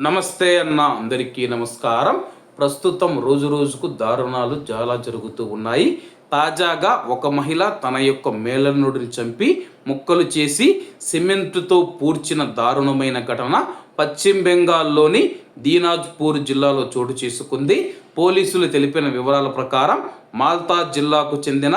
నమస్తే అన్న అందరికీ నమస్కారం. ప్రస్తుతం రోజు రోజుకు దారుణాలు చాలా జరుగుతూ ఉన్నాయి. తాజాగా ఒక మహిళ తన యొక్క మేళనుడిని చంపి ముక్కలు చేసి సిమెంటుతో పూడ్చిన దారుణమైన ఘటన పశ్చిమ బెంగాల్లోని దీనాజ్పూర్ జిల్లాలో చోటు చేసుకుంది. పోలీసులు తెలిపిన వివరాల ప్రకారం మాల్తా జిల్లాకు చెందిన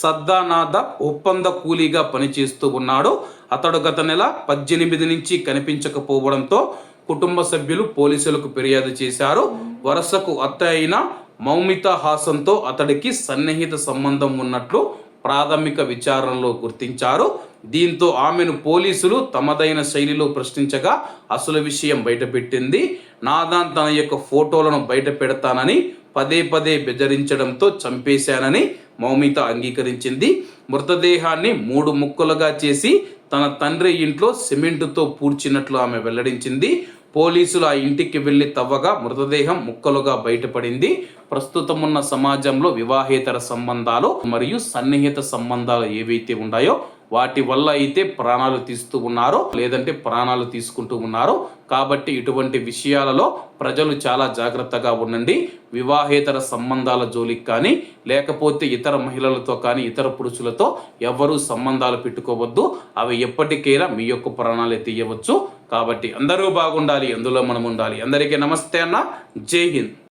సద్దానాథ ఒప్పంద కూలీగా పనిచేస్తూ ఉన్నాడు. అతడు గత నెల పద్దెనిమిది నుంచి కనిపించకపోవడంతో కుటుంబ సభ్యులు పోలీసులకు ఫిర్యాదు చేశారు. వరుసకు అత్త అయిన మౌమిత హాసన్తో అతడికి సన్నిహిత సంబంధం ఉన్నట్లు ప్రాథమిక విచారణలో గుర్తించారు. దీంతో ఆమెను పోలీసులు తమదైన శైలిలో ప్రశ్నించగా అసలు విషయం బయటపెట్టింది. నాదాన్ తన యొక్క ఫోటోలను బయట పెడతానని పదే పదే బెదిరించడంతో చంపేశానని మౌమిత అంగీకరించింది. మృతదేహాన్ని మూడు ముక్కలుగా చేసి తన తండ్రి ఇంట్లో సిమెంటుతో పూడ్చినట్లు ఆమె వెల్లడించింది. పోలీసులు ఆ ఇంటికి వెళ్ళి తవ్వగా మృతదేహం ముక్కలుగా బయటపడింది. ప్రస్తుతం ఉన్న సమాజంలో వివాహేతర సంబంధాలు మరియు సన్నిహిత సంబంధాలు ఏవైతే ఉన్నాయో వాటి వల్ల అయితే ప్రాణాలు తీస్తూ ఉన్నారో లేదంటే ప్రాణాలు తీసుకుంటూ ఉన్నారో. కాబట్టి ఇటువంటి విషయాలలో ప్రజలు చాలా జాగ్రత్తగా ఉండండి. వివాహేతర సంబంధాల జోలికి కానీ లేకపోతే ఇతర మహిళలతో కానీ ఇతర పురుషులతో ఎవరూ సంబంధాలు పెట్టుకోవద్దు. అవి ఎప్పటికైనా మీ యొక్క ప్రాణాలు తీయవచ్చు. కాబట్టి అందరూ బాగుండాలి అందులో మనం ఉండాలి అందరికీ నమస్తే అన్న. జై హింద్.